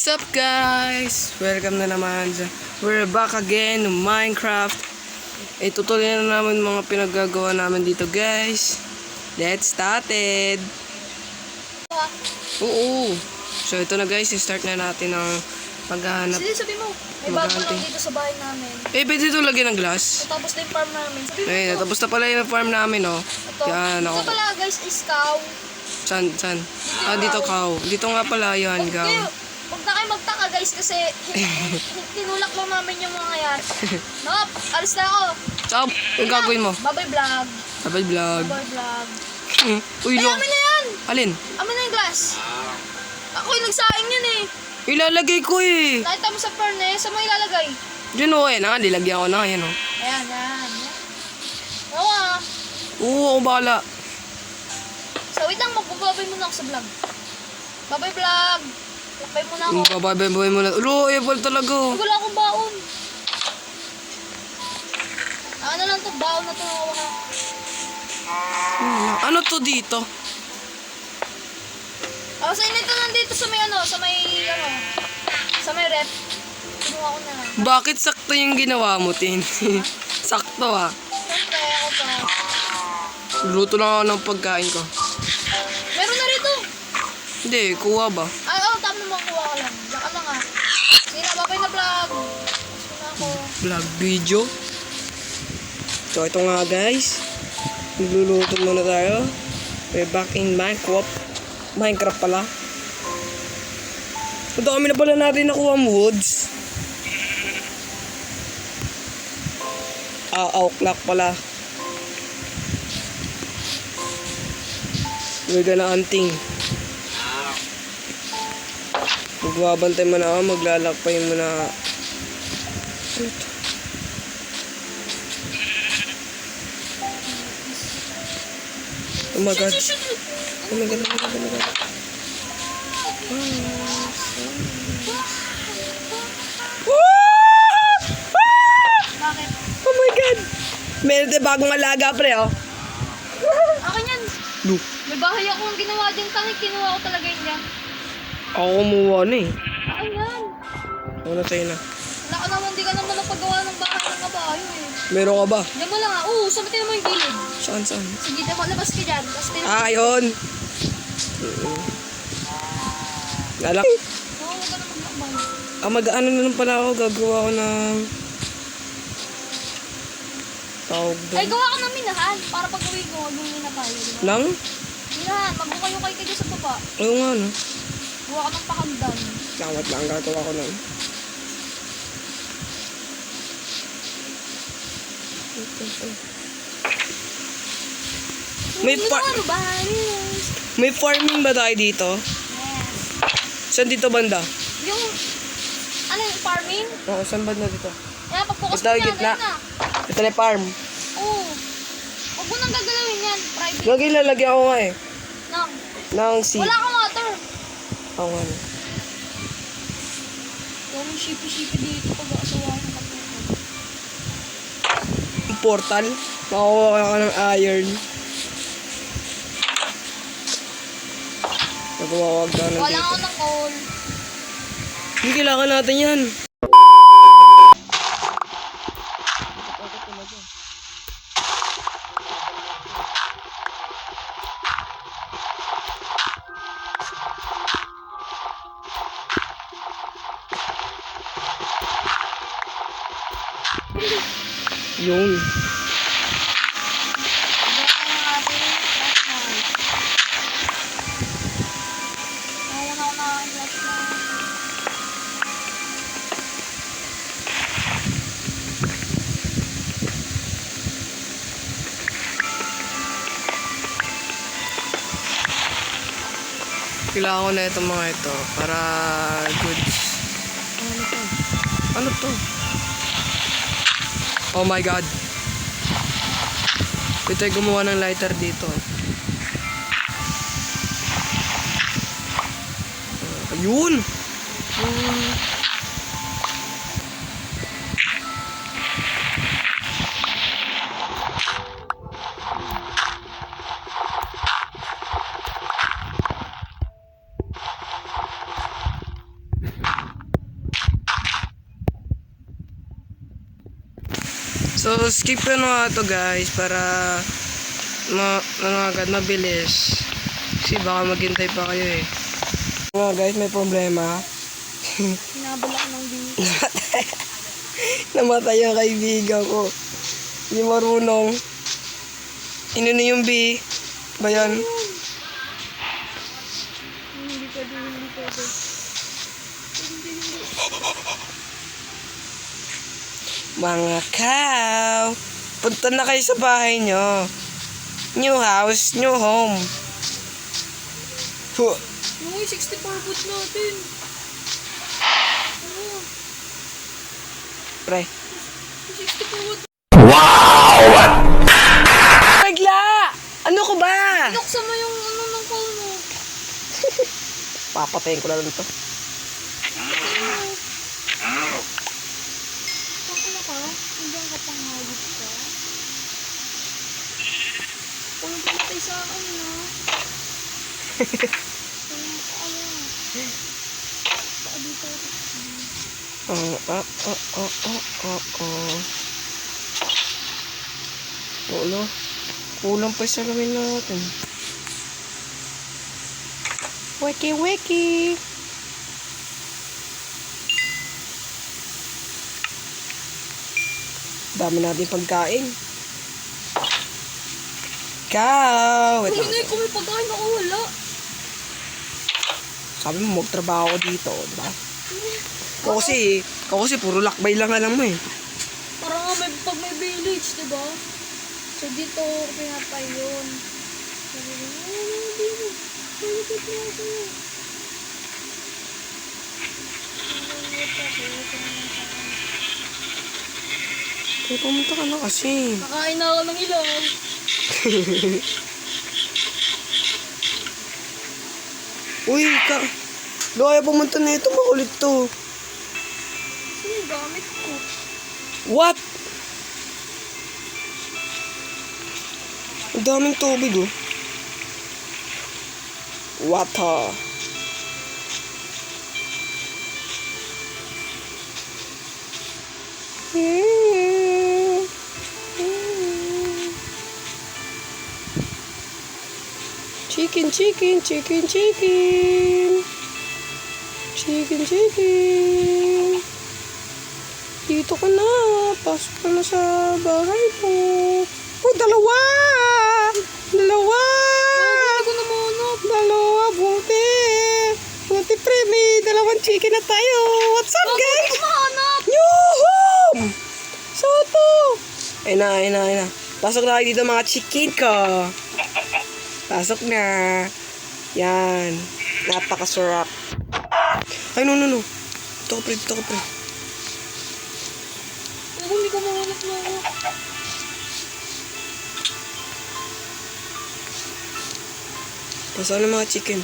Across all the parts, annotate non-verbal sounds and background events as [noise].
What's up guys? Welcome na naman sa We're back again in Minecraft. Eh, tutuloy na namin mga pinaggagawa namin dito guys. Let's started. Oo. So ito na guys, start na natin ang paghahanap. Sige, sabi mo. May bago lang dito sa bahay namin. Eh, pwede ito lagyan ng glass. Tapos na yung farm namin. Sabi mo. Eh, natapos na pala yung farm namin, oh. Ito. Yan, Ito ako. pala guys is cow. San, san? Ah, dito cow. Dito nga pala yan, cow. Huwag na kayo magtaka guys kasi [laughs] tinulak lang namin yung mga yan. Nop, alis na ako. So, yung gagawin mo? Babay vlog. Sabay vlog. Babay vlog. [laughs] Uy, Ay, long. amin na yan. Alin? Amin na yung glass. Ako yung nagsaing yan eh. Ilalagay ko eh. Nakita mo sa furnace, saan mo ilalagay? Diyan oh, eh. Nga, nilagyan ko na. Yan oh. Ayan, yan. yan. Oo ah. Oo, ako bahala. So wait lang, magbababay muna ako sa vlog. Babay vlog. Lakbay muna ako. Yung babay-babay mo na. Ulo, apple talaga. oh. Wala akong baon. Ano lang to, baon na to. Wala. Ano to dito? Oh, sa inito nandito sa may ano, sa may ano, sa may rep. Kinuha ko na lang. Bakit sakto yung ginawa mo, Tin? [laughs] sakto ah. Siyempre, ako pa. Luto lang ako ng pagkain ko. Meron na rito. Hindi, kuha ba? Ay, oh, tama naman kuha ko lang. Diyan ka lang ah. Sige na, babay na vlog. Vlog video. So, ito nga guys. Nagluluto muna tayo. We're back in Minecraft. Minecraft pala. Ang dami na pala natin nakuha ang woods. Ah, clock pala. We're gonna hunting. Magbabantay mo na ako, maglalakpay mo na. Ano to? Oh my god. Oh my god, oh my god, oh my god. Oh my god! Meron tayo bagong alaga, pre, oh. Akin yan. Lu. May bahay akong ginawa dyan. Tangik, kinuha ko talaga yun yan. Ako kumuha na eh. Akin yan. Ako na sa'yo na. Wala ka naman, di ka naman napagawa ng bahay ng kabayo eh. Meron ka ba? Diyan mo lang ah. Oo, sabitin mo yung gilid. Saan, saan? Sige, diyan mo, labas ka dyan. Tapos tin... Ah, yun. Lalak. Oo, huwag ka na maglakbay. Ah, mag-ano na lang pala ako. Gagawa ko ng... Tawag Ay, doon. gawa ka ng minahan. Para pag uwi ko, magmumina na tayo. Di ba? Lang? Minahan, magbukay-ukay kayo sa baba. Oo nga, no? Gawa ka ng pakandan. Tawat lang, gagawa ko nun. May, fa- ano may farming ba tayo dito? Yes. Saan dito banda? Yung, ano yung farming? Oo, saan banda dito? Yan, pag-focus Ito, mo gitna. na. Ito na farm. Oo. Huwag mo nang gagalawin yan. Private. Lagi lalagyan ko nga eh. Nang. Ng seed. Wala kang Huwag mong shippy-shippy dito pag asawahan ng kapatid. Yung portal. Makukuha ka ng iron. Nagwawag ka na Wala ako ng coal. Hindi kailangan natin yan. Kailangan ko na itong mga ito para goods. Ano to? Ano to? Oh my god. Ito ay gumawa ng lighter dito. Ah, ayun! So, skip ko na nga to guys para ma ano agad mabilis. Kasi baka maghintay pa kayo eh. Mga guys, may problema. Hinabala ko ng bini. [laughs] Namatay ang kaibigan ko. Hindi marunong. Inano yung B? Ba yan? Hindi pwede, hindi pwede. Hindi, hindi. Mga cow, punta na kayo sa bahay nyo. New house, new home. Huh. Uy, 64 foot natin. Ano? Pre. 64 foot. Pagla! Ano ko ba? Nuksan mo yung ano ng phone mo. [laughs] Papatayin ko na lang to. Ka? Nandiyan ka pang hayop ka? Kung pumatay sa akin dito. Oh, oh, oh, oh, oh, oh, oh. Ulo. Kulang pa sa lamin natin. Weki, weki. Dami natin pagkain. Ikaw! Lang. Hinay ko may pagkain ako wala. Sabi mo, magtrabaho dito, di ba? Ikaw kasi, ikaw kasi puro lakbay lang alam mo eh. Parang nga may, pag may village, di ba? So dito pinatay yun. Sabi ko, oh, hindi mo. Malapit na ako. Malapit ako. Kaya pumunta ka na kasi. Kakain na ako ng ilaw. [laughs] Uy, ka. Lo, kaya pumunta na ito, makulit to. Yung gamit ko? What? Ang daming tubig, oh. Water. Chicken, chicken, chicken, chicken. Chicken, chicken. Dito ka na. Pasok ka na sa bahay mo. Oh, dalawa! Dalawa! Ko na mahanap. Dalawa, buti. Buti, pre, may dalawang chicken na tayo. What's up, guys? Yuhuu! Soto! Ayun na, ayun na, ayun na. Pasok na kayo dito mga chicken ko. Pasok na. Yan. Napakasarap. Ay, no, no, no. Ito ko, pre. Ito ko, pre. Ako hindi ko mahanap na ako. Pasok na mga chicken.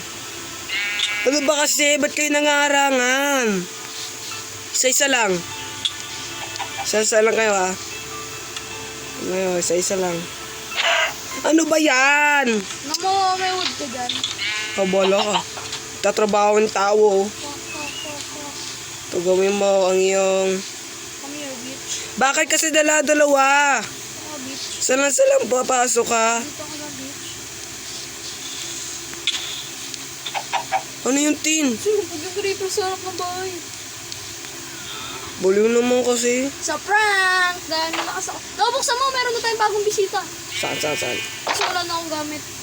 Ano ba kasi? Ba't kayo nangarangan? Isa-isa lang. Isa-isa lang kayo, ha? Ano, isa-isa lang. Ano ba yan? Namo, may wood ka dyan. Kabala ka. Tatrabaho ng tao. Fuck. Ito gawin mo ang iyong... Come here, bitch. Bakit kasi dala-dalawa? Ako, bitch. Saan lang saan papasok ka? Dito ka na, bitch. Ano yung tin? Sino pag yung creeper sa harap ng bahay? Baliw naman kasi. Sa prank! Dahil malakas ako. No, buksan mo, meron na tayong bagong bisita. Saan, saan, saan? Kasi wala na akong gamit.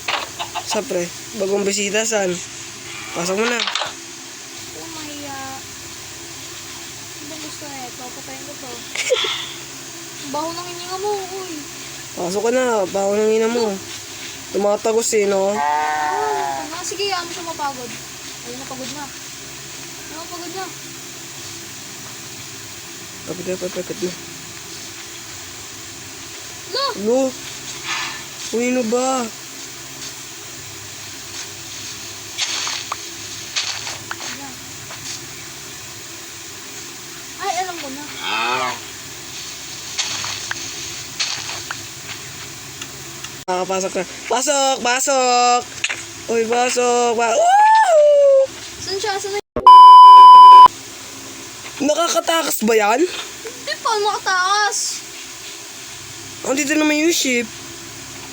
Sa pre, bagong bisita, saan? Pasok mo na. Oh, mahiya. Ano ba gusto na ito? Patayin ko to. [laughs] Baho ng hininga mo, uy. Pasok ka na, bago ng ina mo. Tumatagos eh, no? Ah, nga, sige, ano siya mapagod. Ayun, napagod na. Ayun, napagod na. Kapit na, kapit na. Lo! Lo! Uy, ano ba? Ayan. Ay, alam ko na. Nakapasok na. Pasok! Pasok! Uy, pasok! Pa Woo! Saan siya? Saan na? Nakakatakas ba yan? Hindi pa, makatakas. Oh, dito naman yung ship.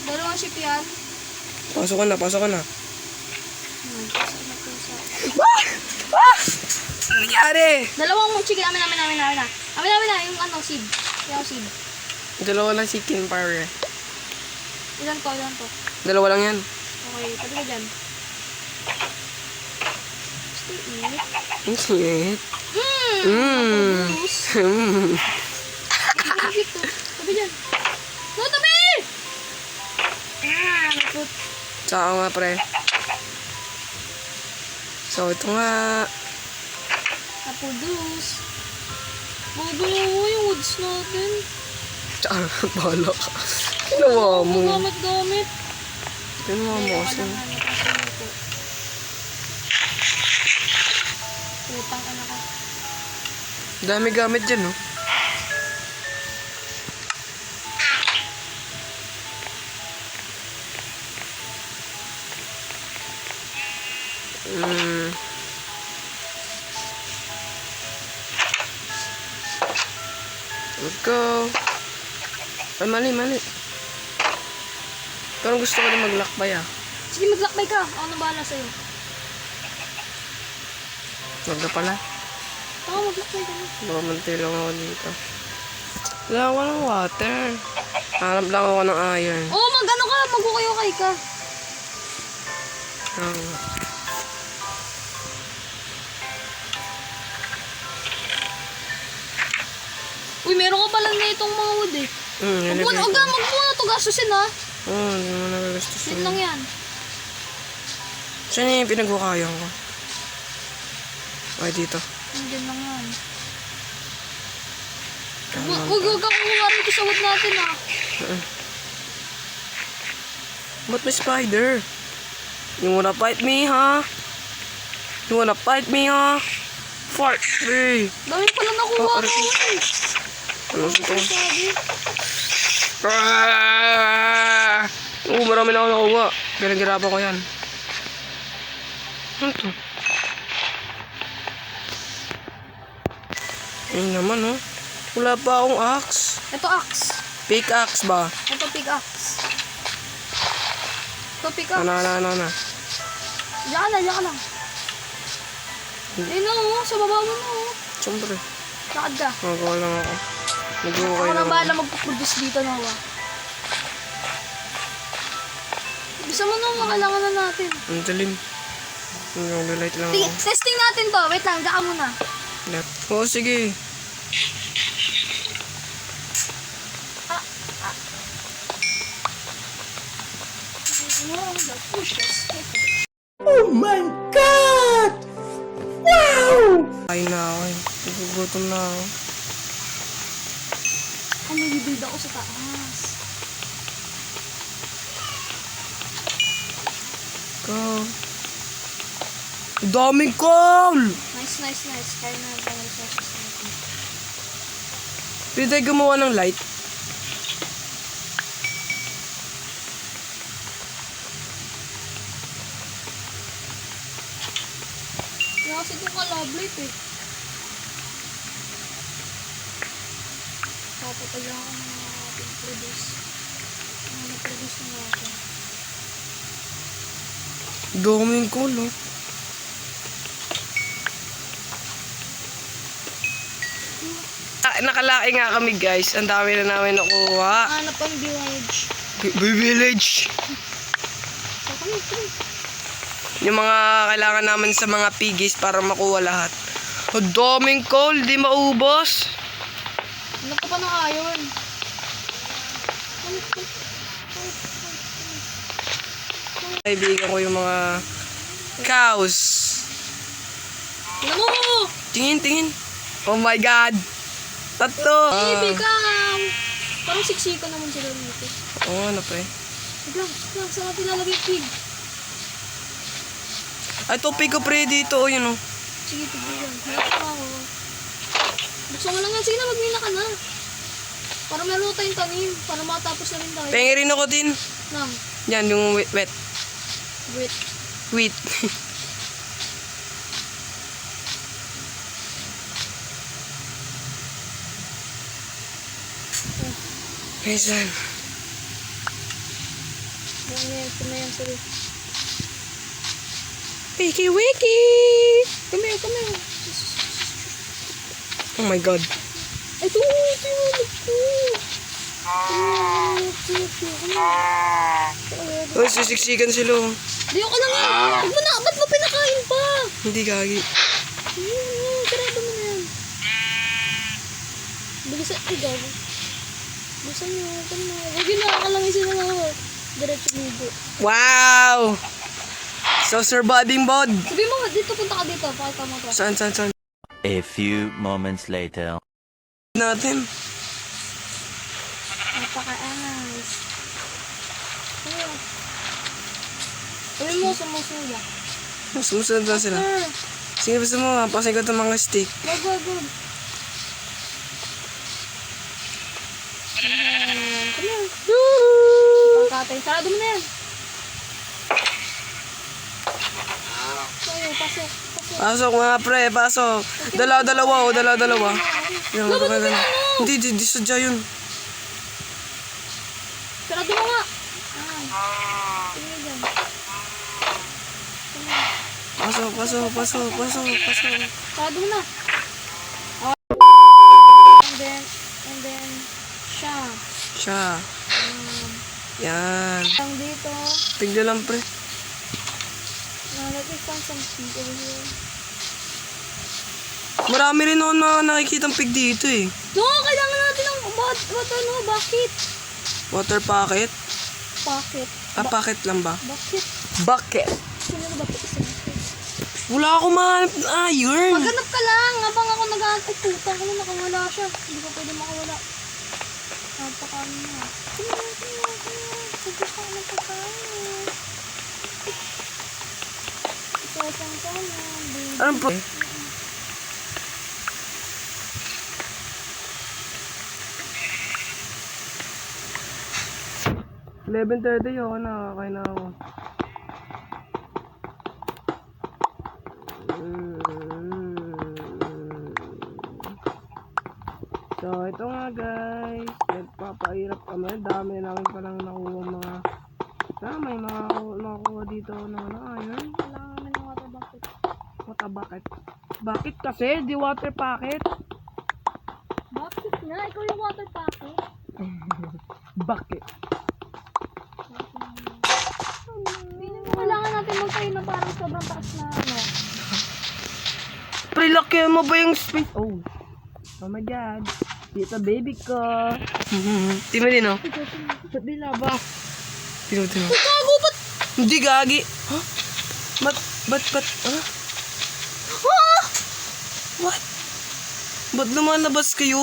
Dalawang ship yan. Pasok ka na, pasok ka na. Hmm, pasok na Ah! Ah! Ano nangyari? Dalawang chicken. Amin, amin, amin, amin na. Amin, amin na. Yung ano, seed. Yung seed. Dalawa lang chicken pare. Ilan to, ilan to. Dalawa lang yan. Okay, tabi ka dyan. Gusto. Mmm! Mmm. Tapos, Hmm. Ibigit to. Tabi dyan. No, tabi! Ah, naput. Tsaka nga pre. So ito nga. Napudus. Bago yung woods natin. Tsaka [laughs] bahala ka. Ginawa mo. Gamit-gamit. Ginawa mo. Putang ano ka. Dami gamit dyan no. Mm. Let's go. Ay, mali, mali. Pero gusto ko na maglakbay ah. Sige, maglakbay ka. Ako na bahala sa'yo. Wag na pala. Ako, maglakbay ka na. Baka mantilong ako dito. Wala ako ng water. Hanap lang ako ng iron. Oo, oh, mag-ano ka. Magkukayokay ka. Ah. Uy, meron ka pala na itong mga wood eh. Hmm, Huwag mo, huwag ka, huwag na ito gastusin ha. Oo, oh, hindi mo nagagastos Wait yun. lang yan. Saan yung pinagkakayan ko? Ay, dito. Nandiyan lang yan. Huwag huwag kang kumuha rito sa wood natin. Ba't may spider? You wanna fight me, ha? You wanna fight me, ha? Fight me! Dami pala nakuha Oh, ko eh. Ano sa to? Sabi. Ah! Oo, marami na ako nakuha. Pinaghirapan ko yan. Ano to? Ayun naman, oh. Wala pa akong axe. Ito axe. Pickaxe ba? Ito pickaxe. Ito pickaxe. Ano, ano, ano, ano. Diyan ka na, diyan lang. Ayun na oh, sa baba mo na oh. Siyempre. Lakad ka. Magawa lang ako. Nag-okay Ako lang na ako. bahala magpo-produce dito na wa. Bisa mo na kailangan na natin. Ang dalim. Yung light lang Ting- ako. testing natin to. Wait lang, diyan ka muna. Left. Oo, sige. Ay na ako eh. Nagugutom na ako. Ano bibida ko sa taas? Go. Daming call! Nice, nice, nice. Kaya na ang resources natin. Pwede tayo gumawa ng light. Kasi itong kalablate eh. Papatay lang ako ng mga produce. Mga na-produce na natin. Daming oh. Ah, nakalaki nga kami guys. Ang dami na namin nakuha. Hanap ang village. B- village. Yung mga kailangan namin sa mga piggies para makuha lahat. Ang daming coal, di maubos. Hanap ka pa ng iron. Kaibigan ko yung mga cows. Mo! Tingin, tingin. Oh my God. Tatlo. Baby Ah. ka! Parang siksika naman sila dito. Oo, ano pa eh. Biglang, biglang, saan natin lalagay yung pig? Ay, topic ko pre dito. Oh, yun oh. Sige, tignan. Hanap ako. Buksan mo lang yan. Sige na, magmina ka na. Para meron tayong tanim. Para matapos na rin tayo. Pengi rin ako din. Nang, Yan, yung wet. wet. [laughs] na yan, sorry. Wiki wiki! Come here, come here. Oh my god. Ito, ito ko. Oh, sisiksikan sila. oh. Diyo ka lang yan. Huwag mo na, ba't mo pinakain pa? Hindi gagi. Yan. Sarado mo na yan. Bilisan, ay gago. Bilisan nyo, ito na. Huwag yun nakakalangin sila na ako. Diretso ligo. Wow! So surviving bod. Sabi mo, dito punta ka dito. Pakita mo. Saan, saan, saan? A few moments later. Natin. Napaka-angas. Ano? Sabi mo, sumusuya. Sumusunod na sila. Sige, gusto mo, pasin ko itong mga stick. go, go, go. Ayan, Come here. Pagkatay. Sarado mo na yan. pasok. Pasok mga pre, pasok. Dalaw-dalawa o, oh, dalaw-dalawa. Yan, Lalo, dalaw, dalaw. Hindi, di, di sadya yun. Pero doon nga. Pasok, pasok, pasok, pasok, pasok. Tara doon na. And then, and then, siya. Siya. Yan. Yan. Dito. Tignan lang pre. Find some pig over here. Marami rin ako na nakikitang pig dito eh. No, kailangan natin ng what, what ano, bakit? Water pocket. Bakit? Ah, pocket lang ba? Bakit? Bucket. Sino ba isa natin? Wala akong mahanap ng iron. Maghanap ka lang habang ako nag-aanap. Ay, puta ko na nakawala siya. Hindi ko pwede makawala. Napakaano na. Sige, sige, sige. Sige ka ng pagkain. Siyang sana. Anong pro? 11.30 ako na, kakain na ako. So, ito nga guys. Nagpapahirap kami. Dami namin palang nakuha mga... Ah, may mga nakuha dito na ano, iron. Kailangan namin ng water bucket. What a bucket? Bakit kasi? Di water pocket? Bakit nga? Ikaw yung water bucket? [laughs] Bucket. Feeling ko kailangan natin magtayo na parang sobrang taas na ano. Pre, laki mo ba yung space? Oh. Oh my God. Dito, baby ko. [laughs] Timo din, oh. Ba't di laba? Timo, timo. Gago, ba't? Hindi, gagi. Huh? Ba't, ba't, ba't, huh? What? Ba't lumalabas kayo?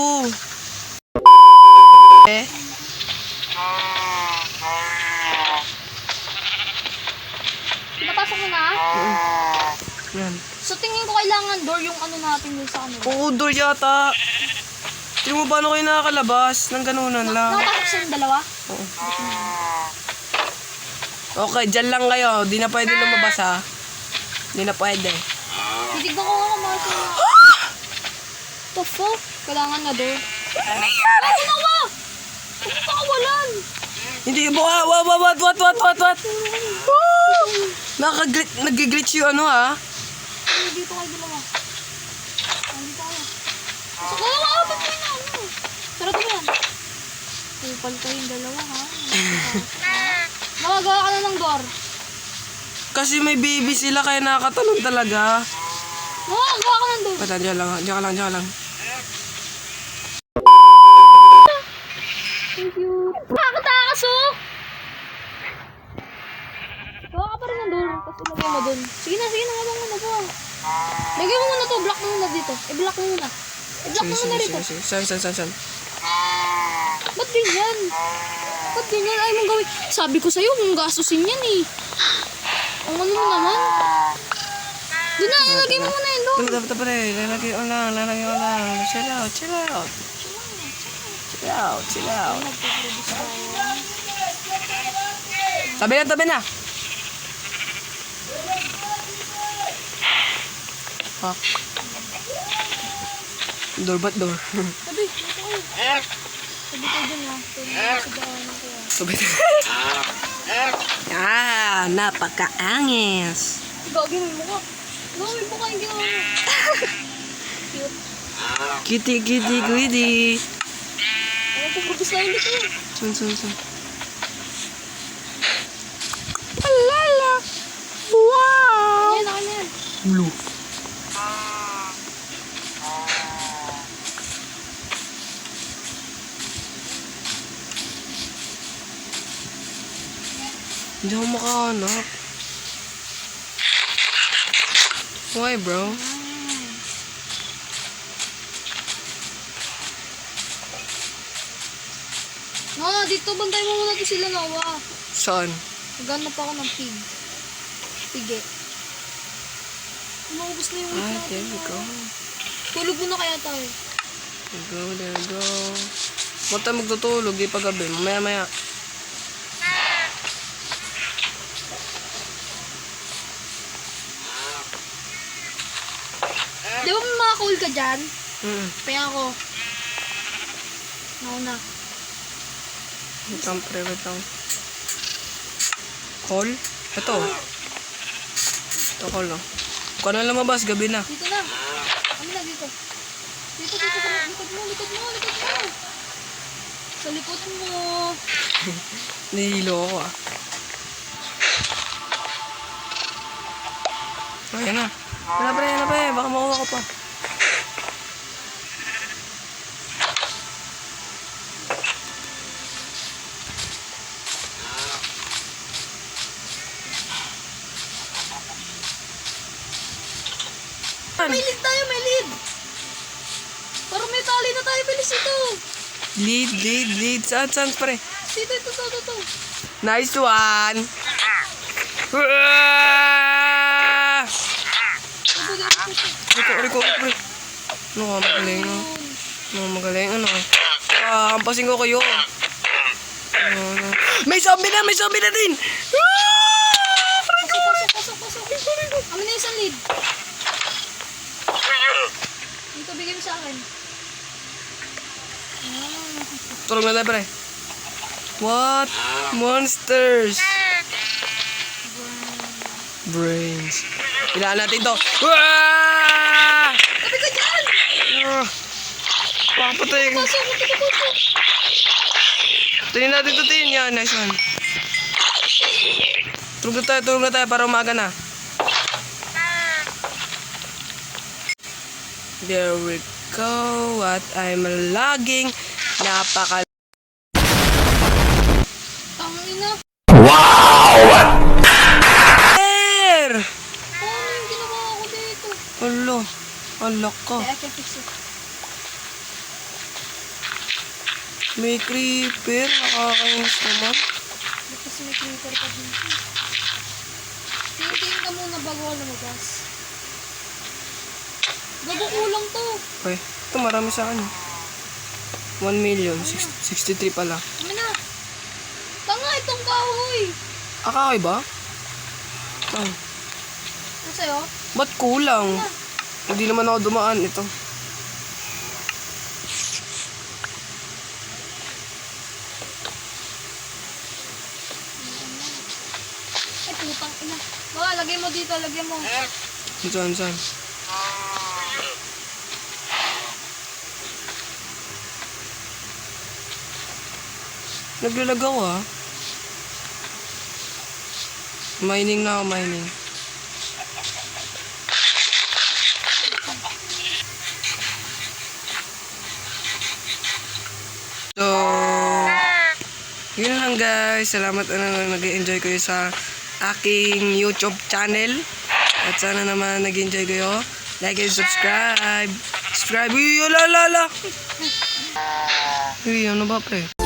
Eh? Napasok mo na? Yan. So tingin ko kailangan door yung ano natin dun sa kanila. Oo, door yata. Tingnan mo ba ano kayo nakakalabas? Nang ganunan lang. Nakapasok sa dalawa? Oo. Okay, dyan lang kayo. Di na pwede lumabas ha. Di na pwede. Titignan ko nga to po. Kailangan na do. Ano nangyari? Ano ba? Ano ba kawalan? Hindi, buha, what, what, what, what, what, what, what? Nakaglit, nag-glitch yung ano ah. ha? Dito kayo dalawa. Nandito kayo. Sa dalawa, abot ah, mo na ano. Sarap mo yan. Kupal kayong dalawa ha. [laughs] Magagawa ano ka na ng door. Kasi may baby sila kaya nakatalon talaga. Magagawa ka ng door. Wait, diyan lang, diyan lang, diyan lang. Thank you. Nakakatakas oh! Gawa ka pa rin ng door. Tapos ilagay mo dun. Sige na, sige na. Habang muna po. Lagay mo muna to. Block mo muna dito. I-block mo muna. I-block Sige, mo sige, muna sige, rito. sige. San, san, san, san. Ba't ganyan? Ba't ganyan? Ay, mong gawin. Sabi ko sa'yo, kung gastusin yan eh. Ang ano mo naman? Doon na, ilagay mo muna yun doon. Dapat, dapat, dapat, lalagay ko lang, lalagay ko lang. Chill out, chill out. Chill out, chill out. Tabi na, tabi na. Fuck. Door ba't door? Tabi, tabi ka dyan ah. Tabi ka Ah, napakaangis. Gagawin mo ko. Gagawin mo ko yung ginawa. Cute. Cutie, cutie, cutie. Ano kung gusto na hindi ko. Sun, sun, sun. Alala. Wow. Ayan, akin yan. Blue. Hindi ako makahanap. Why, bro? Ah, dito bantay mo muna to sila nawa. Saan? Maghanap ako ng pig. Pige. Umaubos na yung Ah, wheat there natin, we go. Tulog muna kaya tayo. There we go, there we go. Ba't tayo magtutulog? Di pa gabi. Mamaya, maya. Di ba may mga cool ka dyan? Mm. Kaya ako. Nauna. Wait lang, pre, wait lang. Call? Ito. Ito call, oh. Kung ano lumabas, gabi na. Dito na. Ano na dito? Dito, dito, dito. Likod mo, likod mo, likod mo. Sa likod mo. [laughs] Nahihilo ako, ah. Ayan na. Na, pre, na, pre. Baka makuha ko pa. May lead tayo, may lead. Parang may tali na tayo. Bilis ito. Lead, lead, lead. Saan, saan, pre? Dito, ito, ito, ito. Nice one! Ah! Riko, Riko, pre. Ano ka, magaling, no? Ano, magaling, ano? Ah, kampasin ko kayo. Ano, ano. May zombie na, may zombie na din! Ah! Pasok, pasok, pasok, pasok. Amin na isang lead. Dito, bigay mo sa akin. Ah. Tulog na tayo, pre. What? Monsters! Brains. Kailangan natin to. Ah! Sabi ko dyan! Ah! Papatay pasok. Tingnan natin to, tin. Yan, nice one. Tulog na tayo, tulog na tayo para umaga na. There we go. At I'm logging. Napaka... Tangina. Air! Ano yung ginawa ko dito? Alo. Alak ka. I can fix it. May creeper. Nakakainis naman. Ba't kasi may creeper pa dito? Tingin ka muna bago ako lumabas. Gago kulang to. Okay. Ito marami sa akin. 1 million. Six- 63 pala. Ano? Tanga itong kahoy. Akakay ba? Oh. Ano sa'yo? Ba't kulang? Hindi naman ako dumaan. Ito. Ay, putang ina. Baka, lagay mo dito, lagay mo. Saan, saan? Naglalag ako ah. Mining na ako, mining. So, yun lang guys. Salamat na nag-enjoy kayo sa aking YouTube channel. At sana naman nag-enjoy kayo. Like and subscribe. Subscribe. Uy, ala, ala, ala. Uy, ano ba pre?